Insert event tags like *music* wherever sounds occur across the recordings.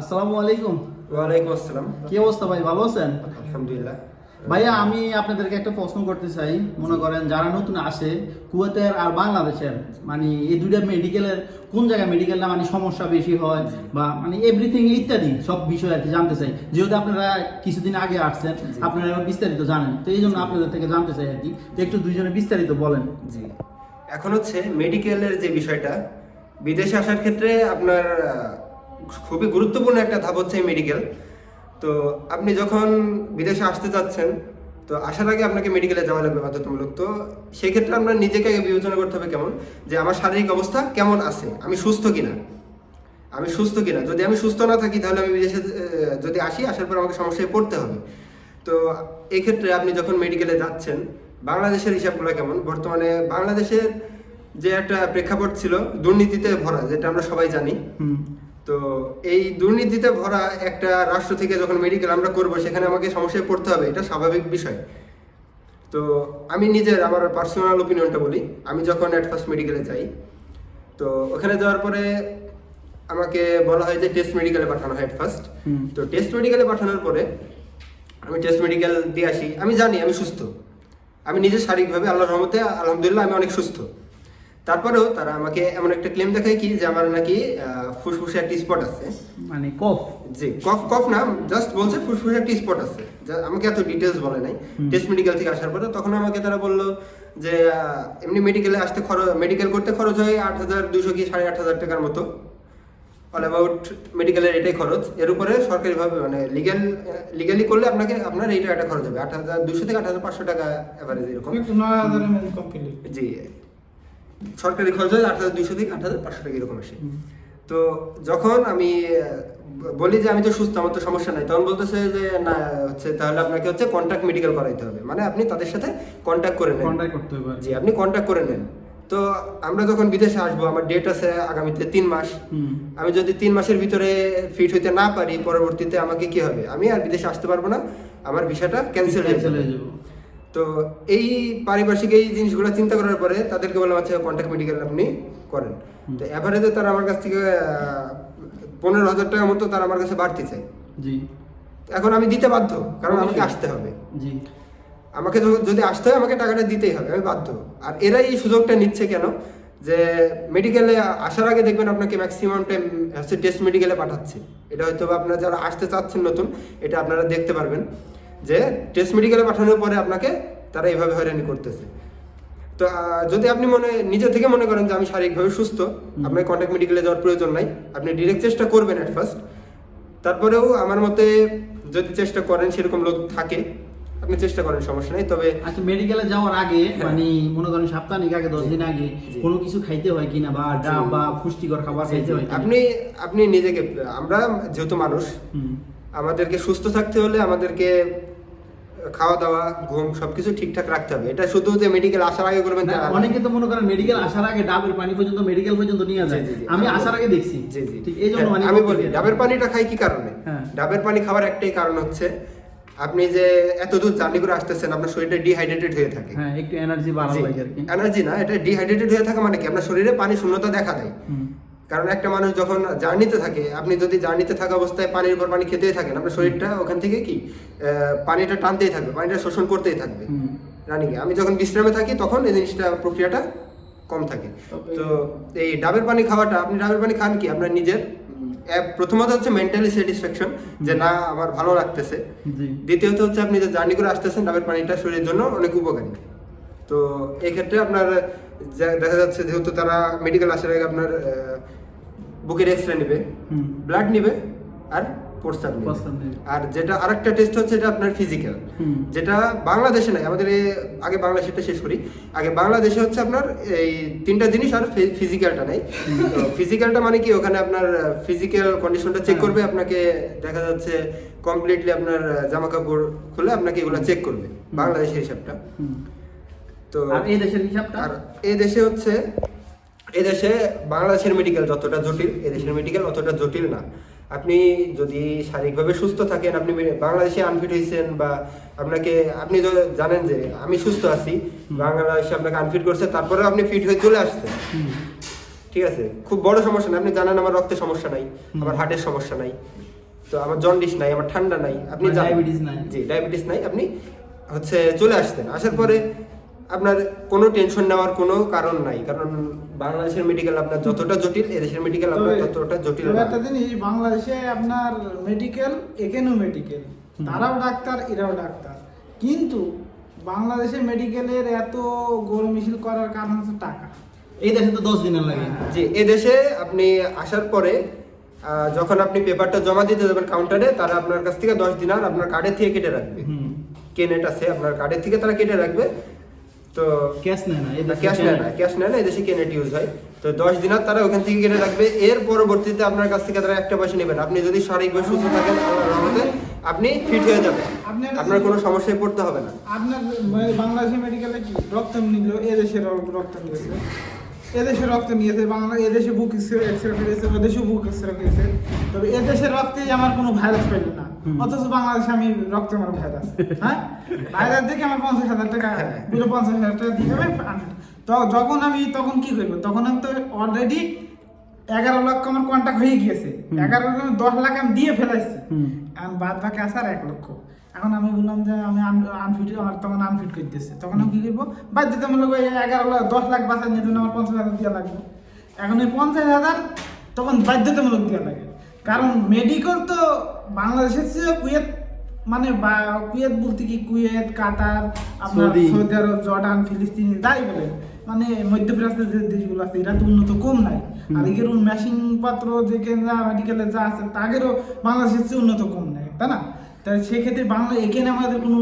আসসালামু আলাইকুম। ওয়ালাইকুম আসসালাম। কি অবস্থা ভাই ভালো আছেন? আলহামদুলিল্লাহ। ভাইয়া আমি আপনাদেরকে একটা প্রশ্ন করতে চাই। মনে করেন যারা নতুন আসে কুয়েতের আর বাংলাদেশের মানে এই দুইটা মেডিকেলের কোন জায়গায় মেডিকেলটা মানে সমস্যা বেশি হয় বা মানে এভরিথিং ইত্যাদি সব বিষয় আর কি জানতে চাই। যেহেতু আপনারা কিছুদিন আগে আসছেন আপনারা বিস্তারিত জানেন। তো এই জন্য আপনাদের থেকে জানতে চাই আর কি। তো একটু দুইজনে বিস্তারিত বলেন। জি। এখন হচ্ছে মেডিকেলের যে বিষয়টা বিদেশে আসার ক্ষেত্রে আপনার খুবই গুরুত্বপূর্ণ একটা ধাপ হচ্ছে এই মেডিকেল তো আপনি যখন বিদেশে আসতে চাচ্ছেন, তো আসার আগে আপনাকে মেডিকেলে যাওয়া লাগবে বাধ্যতামূলক। তো সেক্ষেত্রে আপনার নিজেকে বিবেচনা করতে হবে কেমন? যে আমার শারীরিক অবস্থা কেমন আছে? আমি সুস্থ কিনা? আমি সুস্থ কিনা? যদি আমি সুস্থ না থাকি, তাহলে আমি বিদেশে যদি আসি, আসার পর আমাকে সমস্যায় পড়তে হবে। তো এক্ষেত্রে আপনি যখন মেডিকেলে যাচ্ছেন, বাংলাদেশের হিসাবগুলো কেমন? বর্তমানে বাংলাদেশের যে একটা প্রেক্ষাপট ছিল, দুর্নীতিতে ভরা, যেটা আমরা সবাই জানি। তো এই দুর্নীতিতে ভরা একটা রাষ্ট্র থেকে যখন মেডিকেল আমরা করব সেখানে আমাকে সমস্যায় পড়তে হবে এটা স্বাভাবিক বিষয়। তো আমি নিজের আমার পার্সোনাল ওপিনিয়নটা বলি। আমি যখন অ্যাট ফার্স্ট মেডিকেলে যাই তো ওখানে যাওয়ার পরে আমাকে বলা হয় যে টেস্ট মেডিকেলে পাঠানো হয় ফার্স্ট তো টেস্ট মেডিকেলে পাঠানোর পরে আমি টেস্ট মেডিকেল দিয়ে আসি। আমি জানি আমি সুস্থ। আমি নিজে শারীরিকভাবে আল্লাহর রহমতে আলহামদুলিল্লাহ আমি অনেক সুস্থ। তারপরেও তারা আমাকে এমন একটা ক্লেম দেখায় কি যে আমার নাকি ফুসফুসে একটা স্পট আছে। মানে কফ? জি কফ কফ না জাস্ট বলছে ফুসফুসে একটা স্পট আছে। আমাকে এত ডিটেলস বলে নাই। টেস্ট মেডিকেল থেকে আসার পরে তখন আমাকে তারা বলল যে এমনি মেডিকেলে আসতে খরচ মেডিকেল করতে খরচ হয় আট হাজার দুশো কি সাড়ে আট হাজার টাকার মতো। অল অ্যাবাউট মেডিকেলের এটাই খরচ। এর উপরে সরকারিভাবে মানে লিগ্যাল লিগালি করলে আপনাকে আপনার এই টাকাটা খরচ হবে। আট হাজার দুশো থেকে আট হাজার পাঁচশো টাকা অ্যাভারেজ এরকম। জি। সরকারি খরচ হয় আট হাজার দুশো থেকে আট হাজার পাঁচশো টাকা এরকম আসে। তো যখন আমি বলি যে আমি তো সুস্থ আমার তো সমস্যা নাই তখন বলতেছে যে না হচ্ছে তাহলে আপনাকে হচ্ছে কন্ট্যাক্ট মেডিকেল করাইতে হবে। মানে আপনি তাদের সাথে কন্ট্যাক্ট করে নেন। কন্টাক্ট করতে হবে জি আপনি কন্ট্যাক্ট করে নেন। তো আমরা যখন বিদেশে আসব আমার ডেট আছে আগামীতে তিন মাস। আমি যদি তিন মাসের ভিতরে ফিট হইতে না পারি পরবর্তীতে আমাকে কি হবে? আমি আর বিদেশে আসতে পারব না আমার ভিসাটা ক্যান্সেল হয়ে যাব। তো এই পারিপার্শ্বিক এই জিনিসগুলো চিন্তা করার পরে তাদেরকে বললাম আচ্ছা কন্ট্যাক্ট মেডিকেল আপনি করেন। তো অ্যাভারেজে তারা আমার কাছ থেকে পনেরো হাজার টাকার মতো তারা আমার কাছে বাড়তি চাই জি। এখন আমি দিতে বাধ্য কারণ আমাকে আসতে হবে। জি। আমাকে যদি আসতে হয় আমাকে টাকাটা দিতেই হবে আমি বাধ্য। আর এরাই এই সুযোগটা নিচ্ছে কেন? যে মেডিকেলে আসার আগে দেখবেন আপনাকে ম্যাক্সিমাম টাইম হচ্ছে টেস্ট মেডিকেলে পাঠাচ্ছে। এটা হয়তো বা আপনারা যারা আসতে চাচ্ছেন নতুন এটা আপনারা দেখতে পারবেন। যে টেস্ট মেডিকেলে পাঠানোর পরে আপনাকে তারা এইভাবে হয়রানি করতেছে। তো যদি আপনি মনে নিজে থেকে মনে করেন যে আমি শারীরিকভাবে সুস্থ আপনার কন্ট্যাক্ট মেডিকেলে যাওয়ার প্রয়োজন নাই আপনি ডিরেক্ট চেষ্টা করবেন অ্যাট ফার্স্ট তারপরেও আমার মতে যদি চেষ্টা করেন সেরকম লোক থাকে আপনি চেষ্টা করেন সমস্যা নেই তবে আচ্ছা মেডিকেলে যাওয়ার আগে মানে মনে করেন সপ্তাহিক আগে দশ দিন আগে কোনো কিছু খাইতে হয় কিনা বা ডাব বা পুষ্টিকর খাবার খাইতে হয় আপনি আপনি নিজেকে আমরা যেহেতু মানুষ আমাদেরকে সুস্থ থাকতে হলে আমাদেরকে খাওয়া দাওয়া ঘুম সবকিছু ঠিকঠাক রাখতে হবে। এটা শুধু যে মেডিকেল আসার আগে করবেন অনেকে তো মনে করেন মেডিকেল আসার আগে ডাবের পানি পর্যন্ত মেডিকেল পর্যন্ত নিয়ে যায়। আমি আসার আগে দেখছি। জি জি ঠিক এই জন্য হ্যাঁ, আমি বলি ডাবের পানিটা খাই কি কারণে? হ্যাঁ। ডাবের পানি খাওয়ার একটাই কারণ হচ্ছে আপনি যে এত দূর জার্নি করে আসতেছেন আপনার শরীরটা ডিহাইড্রেটেড হয়ে থাকে। হ্যাঁ একটু এনার্জি বাড়ানো লাগে আর কি। এনার্জি না এটা ডিহাইড্রেটেড হয়ে থাকা মানে কি? আপনার শরীরে পানি শূন্যতা দেখা দেয়। কারণ একটা মানুষ যখন জার্নিতে থাকে আপনি যদি জার্নিতে থাকা অবস্থায় পানির উপর পানি খেতেই থাকেন আপনার শরীরটা ওখান থেকে কি পানিটা টানতেই থাকবে পানিটা শোষণ করতেই থাকবে হুম, রানিং আমি যখন বিশ্রামে থাকি তখন এই জিনিসটা প্রক্রিয়াটা কম থাকে। তো এই ডাবের পানি খাওয়াটা আপনি ডাবের পানি খান কি আপনার নিজের প্রথমত হচ্ছে মেন্টালি স্যাটিসফ্যাকশন যে না আমার ভালো লাগতেছে। দ্বিতীয়ত হচ্ছে আপনি যে জার্নি করে আসতেছেন ডাবের পানিটা শরীরের জন্য অনেক উপকারী। তো এক্ষেত্রে আপনার দেখা যাচ্ছে যেহেতু তারা মেডিকেল আসার আগে আপনার বুকের এক্স রে নেবে ব্লাড নেবে আর প্রস্তাব নেবে। আর যেটা আরেকটা টেস্ট হচ্ছে এটা আপনার ফিজিক্যাল যেটা বাংলাদেশে নাই আমাদের আগে বাংলাদেশেরটা শেষ করি। আগে বাংলাদেশে হচ্ছে আপনার এই তিনটা জিনিস আর ফিজিক্যালটা নাই। ফিজিক্যালটা মানে কি? ওখানে আপনার ফিজিক্যাল কন্ডিশনটা চেক। করবে আপনাকে দেখা যাচ্ছে কমপ্লিটলি আপনার জামা কাপড় খুলে আপনাকে এগুলো চেক করবে বাংলাদেশের হিসাবটা। তো আর এই দেশের হিসাবটা? আর এই দেশে হচ্ছে এই দেশে বাংলাদেশের মেডিকেল যতটা জটিল এই দেশের মেডিকেল অতটা জটিল না। আপনি যদি শারীরিকভাবে সুস্থ থাকেন আপনি বাংলাদেশে আনফিট হয়েছেন বা আপনাকে আপনি জানেন যে আমি সুস্থ আছি বাংলাদেশে আপনাকে আনফিট করছে তারপরে আপনি ফিট হয়ে চলে আসছেন। ঠিক আছে? খুব বড় সমস্যা না আপনি জানেন আমার রক্তের সমস্যা নাই আমার হার্টের সমস্যা নাই। তো আমার জন্ডিস নাই আমার ঠান্ডা নাই আপনি diabetes নাই। জি ডায়াবেটিস নাই আপনি হচ্ছে চলে আসতেন আসার পরে আপনার কোনো টেনশন নেওয়ার কোনো কারণ নাই। কারণ বাংলাদেশের মেডিকেল আপনার যতটা জটিল এদেশের মেডিকেল আপনার ততটা জটিল না। একটা জিনিস বাংলাদেশে আপনার মেডিকেল এখানেও মেডিকেল তারাও ডাক্তার এরাও ডাক্তার। কিন্তু বাংলাদেশে মেডিকেলের এত গোল মিছিল করার কারণ হচ্ছে টাকা। এই দেশে তো দশ দিনের লাগে। জি এদেশে আপনি আসার পরে আহ, যখন আপনি পেপারটা জমা দিতে যাবেন কাউন্টারে তারা আপনার কাছ থেকে দশ দিন আর আপনার কার্ডের থেকে কেটে রাখবে। হুম। কেনেট আছে আপনার কার্ডের থেকে তারা কেটে রাখবে। তো ক্যাশ নেয় না ক্যাশ নেয় না ক্যাশ নেয় না এদেশে কেনেট ইউজ হয়? তো দশ দিন আর তারা ওখান থেকে কেটে রাখবে এর পরবর্তীতে আপনার কাছ থেকে তারা একটা পয়সা নেবেন। আপনি যদি শারীরিকভাবে সুস্থ থাকেন রহমতে আপনি ফিট হয়ে যাবেন। আপনার কোনো সমস্যায় পড়তে হবে না। আপনার বাংলাদেশ মেডিকেলে কি রক্ত নিল এদেশের রক্ত নিয়েছে এদেশে রক্ত নিয়েছে বাংলা এদেশে বুক এক্সরে করেছে ওদেশে বুক এক্সরে করেছে তবে এদেশের রক্তে আমার কোনো ভাইরাস পেল না। অথচ বাংলাদেশে আমি রক্তে আমার ভাইরাস *laughs* হ্যাঁ? ভাইরাস দেখে আমার পঞ্চাশ হাজার টাকা হ্যাঁ। পুরো পঞ্চাশ হাজার টাকা দিয়ে। তো যখন আমি তখন কি করব? তখন আমি তো অলরেডি এগারো লক্ষ আমার কন্ট্যাক্ট হয়ে গিয়েছে। এগারো লক্ষ দশ লাখ আমি দিয়ে ফেলাইছি। এখন বাদ বাকি আসার এক লক্ষ। এখন আমি বললাম যে আমি আনফিট আমার তখন আনফিট করতেছে। তখন আমি কি করব? বাধ্যতামূলক ওই এগারো লাখ দশ লাখ বাঁচার নিয়ে জন্য আমার পঞ্চাশ হাজার দেওয়া লাগবে। এখন ওই পঞ্চাশ হাজার তখন বাধ্যতামূলক দেওয়া লাগে। কারণ মেডিকেল তো বাংলাদেশের চেয়ে কুয়েত মানে বা- কুয়েত বলতে কি কুয়েত কাতার আপনার সৌদি। সৌদি আরব জর্ডান ফিলিস্তিন তাই বলে। মানে মধ্যপ্রাচ্যের যে দেশগুলো আছে এরা তো উন্নত কম নাই। আর এগের মেশিন পত্র যে কেন্দ্র মেডিকেলে যা আছে তাদেরও বাংলাদেশের চেয়ে উন্নত কম নাই তাই না? তাই সেক্ষেত্রে বাংলা এখানে আমাদের কোনো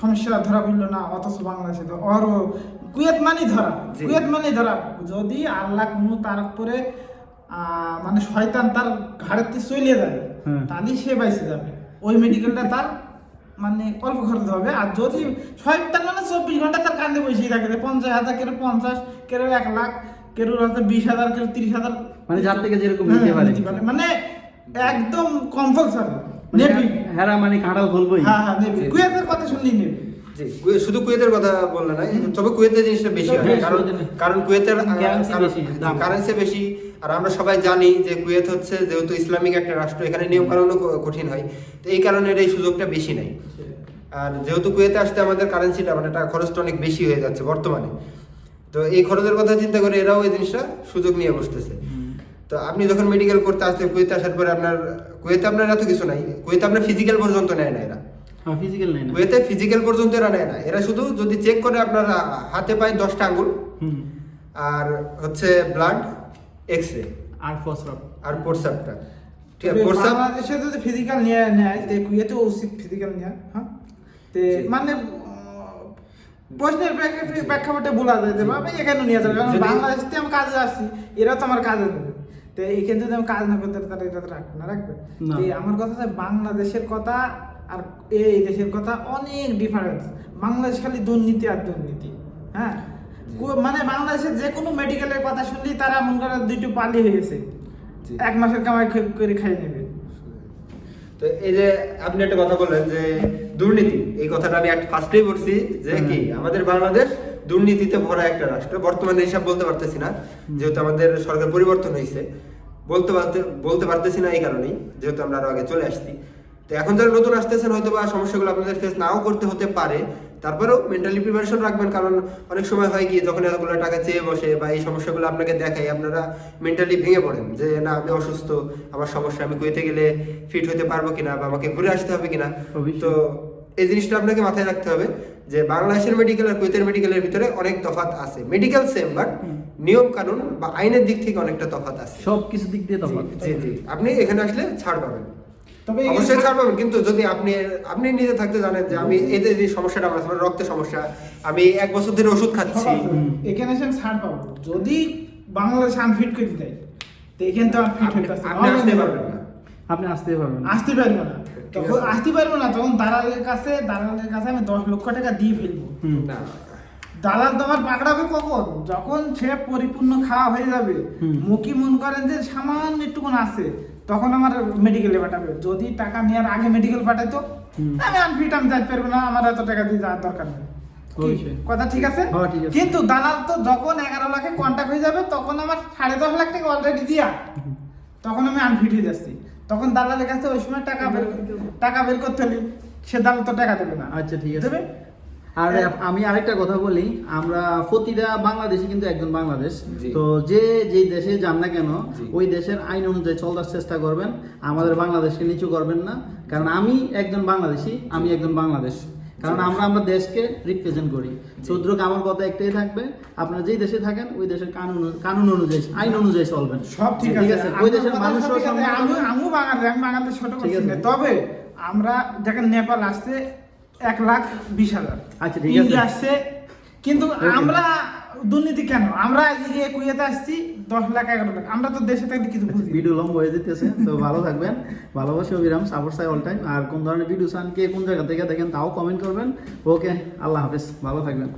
সমস্যা ধরা পড়ল না অথচ বাংলাদেশে তো। অর কুয়েত মানেই ধরা। কুয়েত মানেই ধরা। যদি আল্লাহ কোনো তার উপরে মানে শয়তান তার ঘাড়েতে চলে যায় হ্যাঁ। তাহলে সে বাইসে যাবে। ওই মেডিকেলটা তার মানে অল্প খরচ হবে। আর যদি শয়তান মানে চব্বিশ ঘণ্টা তার কান্দে বসেই থাকে পঞ্চাশ হাজার কেউ পঞ্চাশ কেউ এক লাখ কেউ হয়তো বিশ হাজার কেউ তিরিশ হাজার। মানে যার থেকে যেরকম হ্যাঁ। মানে একদম কম্পালসারি নেবি হেরা মানে কাঁঠাল খুলবই হ্যাঁ হ্যাঁ নেবি। কুয়েতের কথা শুনলি নেবি? শুধু কুয়েতের কথা বললে না তবে কুয়েতের জিনিসটা বেশি হয়। কারণ কারণ কুয়েতের। কারেন্সি বেশি আর আমরা সবাই জানি যে কুয়েত হচ্ছে যেহেতু ইসলামিক একটা রাষ্ট্র এখানে নিয়ম কানুনও কঠিন হয়। তো এই কারণে এই সুযোগটা বেশি নাই। আর যেহেতু কুয়েতে আসতে আমাদের কারেন্সিটা মানে টাকা খরচটা অনেক বেশি হয়ে যাচ্ছে বর্তমানে। তো এই খরচের কথা চিন্তা করে এরাও এই জিনিসটা সুযোগ নিয়ে বসতেছে। তো আপনি যখন মেডিকেল করতে আসতে কুয়েতে আসার পরে আপনার কুয়েতে আপনার এত কিছু নাই। কুয়েতে আপনার ফিজিক্যাল পর্যন্ত নেয় না এরা। ফিজিক্যাল নেই না। কুয়েতে ফিজিক্যাল পর্যন্ত এরা নেয় না। এরা শুধু যদি চেক করে আপনার হাতে পায় দশটা আঙ্গুল হুম। আর হচ্ছে ব্লাড এক্স রে আর ফসরপ আর প্রস্রাবটা। ঠিক আছে প্রস্রাব বাংলাদেশে যদি ফিজিক্যাল নিয়ে নেয় তে কুয়েতে উচিত ফিজিক্যাল নেওয়া হ্যাঁ? তে মানে প্রশ্নের প্রেক্ষা- প্রেক্ষাপটে বলা যায় যে বাবা এখানে নিয়ে যাবে। কারণ বাংলাদেশ আমি কাজে আসছি এরা তো আমার কাজে দেবে। তো যদি আমি কাজ না করতে তাহলে এটা রাখবে না রাখবে? আমার কথা হচ্ছে বাংলাদেশের কথা আর এই দেশের কথা অনেক ডিফারেন্স বাংলাদেশ খালি দুর্নীতি আর দুর্নীতি হ্যাঁ? মানে বাংলাদেশের যে কোনো মেডিকেলের কথা শুনলেই তারা মনে করে দুইটো পালি হয়ে গেছে। এক মাসের কামাই করে খাই নেবে। তো এই যে আপনি একটা কথা বললেন যে দুর্নীতি এই কথাটা আমি ফার্স্টেই বলছি যে কি আমাদের বাংলাদেশ দুর্নীতিতে ভরা একটা রাষ্ট্র। বর্তমানে হিসাব বলতে পারতেছি না যেহেতু আমাদের সরকার পরিবর্তন হয়েছে বলতে পারতে, বলতে পারতেছি না এই কারণেই, যেহেতু আমরা আরও আগে চলে আসছি। তো এখন যারা নতুন আসতেছেন হয়তো বা সমস্যাগুলো আপনাদের ফেস নাও করতে হতে পারে। তারপরেও মেন্টালি প্রিপারেশন রাখবেন, কারণ অনেক সময় হয় কি, যখন এতগুলো টাকা চেয়ে বসে বা এই সমস্যাগুলো আপনাকে দেখায়, আপনারা মেন্টালি ভেঙে পড়েন যে, না, আমি অসুস্থ, আমার সমস্যা, আমি কুয়েতে গেলে ফিট হতে পারব কিনা বা আমাকে ঘুরে আসতে হবে কিনা? তো এই জিনিসটা আপনাকে মাথায় রাখতে হবে যে বাংলাদেশের মেডিকেল আর কুয়েতের মেডিকেলের ভিতরে অনেক তফাৎ আছে। মেডিকেল সেম বাট নিয়ম কানুন বা আইনের দিক থেকে অনেকটা তফাৎ আছে। সব কিছু দিক দিয়ে তফাৎ। জি জি। আপনি এখানে আসলে ছাড় পাবেন। তবে অবশ্যই ছাড় পাবেন কিন্তু যদি আপনি আপনি নিজে থাকতে জানেন যে আমি এই যে সমস্যাটা আমার আমার রক্তের সমস্যা আমি এক বছর ধরে ওষুধ খাচ্ছি। এখানে এসে ছাড় পাবো। যদি বাংলাদেশ আনফিট করে দেয় তো এখানে তো ফিট হতে পারছে না। আপনি আসতে পারবেন। আপনি আসতে পারবেন না। আসতে পারব না। তখন আসতে পারব না তখন দালালের কাছে দালালের কাছে আমি দশ লক্ষ টাকা দিয়ে ফেলব। না দালাল তোমার পাকড়াবে কখন? যখন সে পরিপূর্ণ খাওয়া হয়ে যাবে। মুখি মন করেন যে সামান্য একটুকুন আছে তখন আমার মেডিকেলে পাঠাবে। যদি টাকা নেওয়ার আগে মেডিকেল পাঠাইতো আমি আনফিট আমি যাইতে পারব না আমার এত টাকা দিয়ে যাওয়ার দরকার নেই। কথা ঠিক আছে? হ্যাঁ, ঠিক আছে। কিন্তু দালাল তো যখন এগারো লাখে কন্ট্যাক্ট হয়ে যাবে তখন আমার সাড়ে দশ লাখ টাকা অলরেডি দিয়া। তখন আমি আনফিট হয়ে যাচ্ছি। তখন দালালের কাছে ওই সময় টাকা বের টাকা বের করতে হলে সে দালাল তো টাকা দেবে না। আচ্ছা ঠিক আছে। আর আমি আরেকটা কথা বলি আমরা প্রতিটা বাংলাদেশি কিন্তু একজন বাংলাদেশ। তো যে যে দেশে যান না কেন ওই দেশের আইন অনুযায়ী চলার চেষ্টা করবেন। আমাদের বাংলাদেশকে নিচু করবেন না। কারণ আমি একজন বাংলাদেশি আমি একজন বাংলাদেশ। কারণ আমরা আমরা দেশকে রিপ্রেজেন্ট করি। সুদ্রক আমার কথা একটাই থাকবে। আপনারা যেই দেশে থাকেন ওই দেশের কানুন কানুন অনুযায়ী আইন অনুযায়ী চলবেন সব ঠিক আছে। ওই দেশের মানুষের ঠিক আমি। আমিও বাঙালি আমি বাঙালি ছোট করছি না। তবে আমরা দেখেন নেপাল আসছে এক লাখ বিশ হাজার। আচ্ছা, ঠিক আছে। আসছে কিন্তু আমরা দুর্নীতি কেন? আমরা আসছি, দশ লাখ, এগারো লাখ। আমরা তো দেশে থাকি কিছু ভিডিও লম্ব হয়ে যেতেছে, তো ভালো থাকবেন। ভালোবাসি অবিরাম সাপোর্ট চাই অল টাইম আর কোন ধরনের ভিডিও চান, কে কোন জায়গা থেকে দেখেন, তাও কমেন্ট করবেন। ওকে আল্লাহ হাফেজ। ভালো থাকবেন।